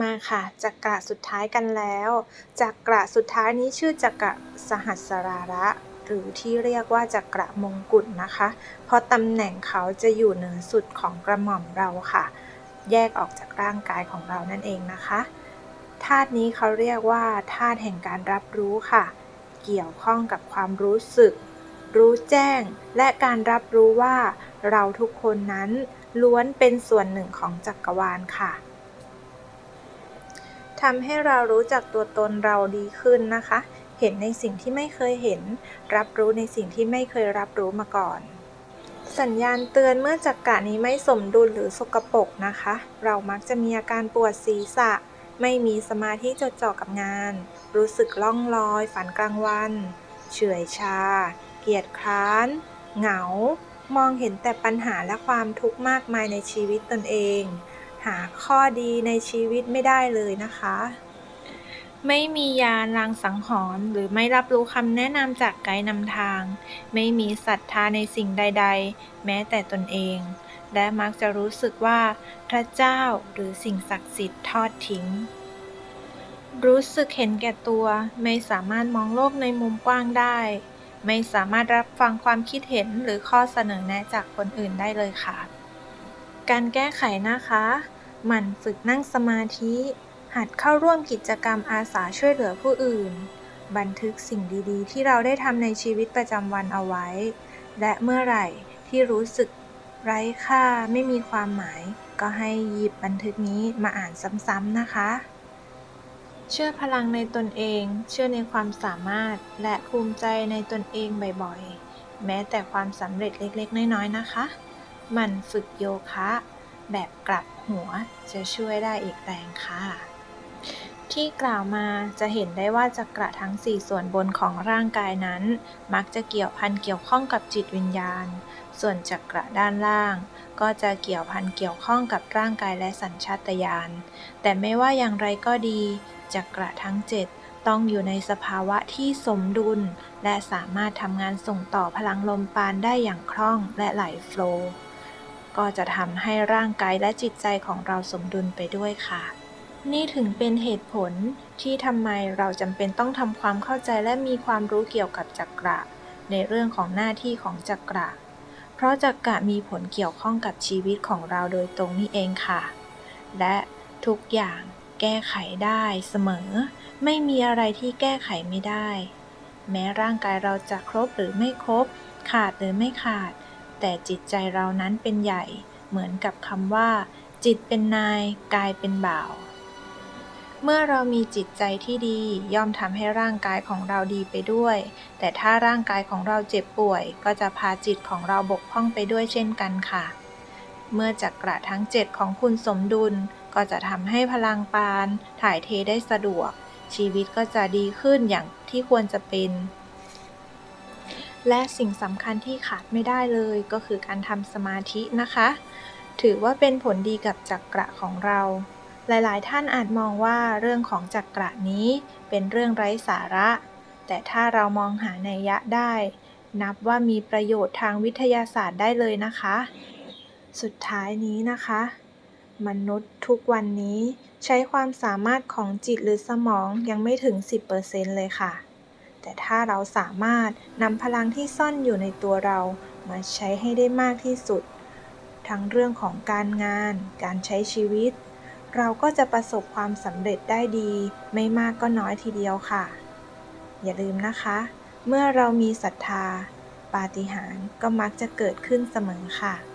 มาค่ะจักระสุดท้ายกันแล้วจักระสุดท้ายนี้ชื่อจักระสหัสราระ หรือที่เรียกว่าจักระมงกุฎนะคะ เพราะตำแหน่งเขาจะอยู่เหนือสุดของกระหม่อมเราค่ะ แยกออกจากร่างกายของเรานั่นเองนะคะธาตุนี้เขาเรียกว่าธาตุแห่งการรับรู้ค่ะ เกี่ยวข้องกับความรู้สึก รู้แจ้ง และการรับรู้ว่า เราทุกคนนั้นล้วนเป็นส่วนหนึ่งของจักรวาลค่ะ ทำให้เรารู้จักตัวตนเราดีขึ้นนะคะ เห็นในสิ่งที่ไม่เคยเห็น รับรู้ในสิ่งที่ไม่เคยรับรู้มาก่อน สัญญาณเตือนเมื่อจักระนี้ไม่สมดุลหรือสกปรกนะคะ เรามักจะมีอาการปวดศีรษะ ไม่มีสมาธิจดจ่อกับงาน รู้สึกล่องลอย ฝันกลางวัน เฉื่อยชา เกียจคร้าน เหงา มองเห็นแต่ปัญหาและความทุกข์มากมายในชีวิตตนเอง หาข้อดีในชีวิตไม่ได้เลยนะคะ ไม่มียาลางสังหรณ์หรือไม่รับรู้คำแนะนำจากไกด์นำทาง ไม่มีศรัทธาในสิ่งใด ๆ แม้แต่ตนเอง และมักจะรู้สึกว่าพระเจ้าหรือสิ่งศักดิ์สิทธิ์ทอดทิ้ง รู้สึกเห็นแก่ตัว ไม่สามารถมองโลกในมุมกว้างได้ ไม่สามารถรับฟังความคิดเห็นหรือข้อเสนอแนะจากคนอื่นได้เลยค่ะ การแก้ไขนะคะ หมั่นฝึกนั่งสมาธิ หัดเข้าร่วมกิจกรรมอาสาช่วยเหลือผู้อื่น บันทึกสิ่งดีๆ ที่เราได้ทำในชีวิตประจำวันเอาไว้ และเมื่อไหร่ที่รู้สึกไร้ค่าไม่มีความหมาย ก็ให้หยิบบันทึกนี้มาอ่านซ้ำๆนะคะ เชื่อพลังในตนเอง เชื่อในความสามารถและภูมิใจในตนเองบ่อยๆ แม้แต่ความสำเร็จเล็กๆ น้อยๆ นะคะ มันฝึกโยคะ แบบกลับหัวจะช่วยได้อีกแรงค่ะ ที่กล่าวมาจะเห็นได้ว่าจักระทั้ง 4 ส่วนบนของร่างกายนั้น มักจะเกี่ยวพันเกี่ยวข้องกับจิตวิญญาณ ส่วนจักระด้านล่าง ก็จะเกี่ยวพันเกี่ยวข้องกับร่างกายและสัญชาตญาณ แต่ไม่ว่าอย่างไรก็ดีจักระทั้ง7ต้องอยู่ในสภาวะที่สมดุล และสามารถทำงานส่งต่อพลังลมปานได้อย่างคล่องและไหลโฟล์ ก็จะทำให้ร่างกายและจิตใจของเราสมดุลไปด้วยค่ะ นี่ถึงเป็นเหตุผลที่ทำไมเราจำเป็นต้องทำความเข้าใจและมีความรู้เกี่ยวกับจักระ ในเรื่องของหน้าที่ของจักระ เพราะจักระมีผลเกี่ยวข้องกับชีวิตของเราโดยตรงนี่เองค่ะ และทุกอย่างแก้ไขได้เสมอ ไม่มีอะไรที่แก้ไขไม่ได้ แม้ร่างกายเราจะครบหรือไม่ครบ ขาดหรือไม่ขาด แต่จิตใจเรานั้นเป็นใหญ่ เหมือนกับคำว่า จิตเป็นนาย กายเป็นบ่าว เมื่อเรามีจิตใจที่ดี ย่อมทำให้ร่างกายของเราดีไปด้วย แต่ถ้าร่างกายของเราเจ็บป่วย ก็จะพาจิตของเราบกพร่องไปด้วยเช่นกันค่ะ เมื่อจักระทั้งเจ็ดของคุณสมดุล ก็จะทำให้พลังปาน ถ่ายเทได้สะดวก ชีวิตก็จะดีขึ้นอย่างที่ควรจะเป็น และสิ่งสำคัญที่ขาดไม่ได้เลยก็คือการทำสมาธินะคะ ถือว่าเป็นผลดีกับจักระของเรา หลายๆ ท่านอาจมองว่าเรื่องของจักระนี้เป็นเรื่องไร้สาระ แต่ถ้าเรามองหาในยะได้ นับว่ามีประโยชน์ทางวิทยาศาสตร์ได้เลยนะคะ สุดท้ายนี้นะคะ มนุษย์ทุกวันนี้ใช้ความสามารถของจิตหรือสมองยังไม่ถึง 10%เลยค่ะ แต่ถ้าเราสามารถนำพลังที่ซ่อนอยู่ในตัวเรามาใช้ให้ได้มากที่สุด ทั้งเรื่องของการงาน การใช้ชีวิต เราก็จะประสบความสำเร็จได้ดี ไม่มากก็น้อยทีเดียวค่ะ อย่าลืมนะคะ เมื่อเรามีศรัทธา ปาฏิหาริย์ก็มักจะเกิดขึ้นเสมอค่ะ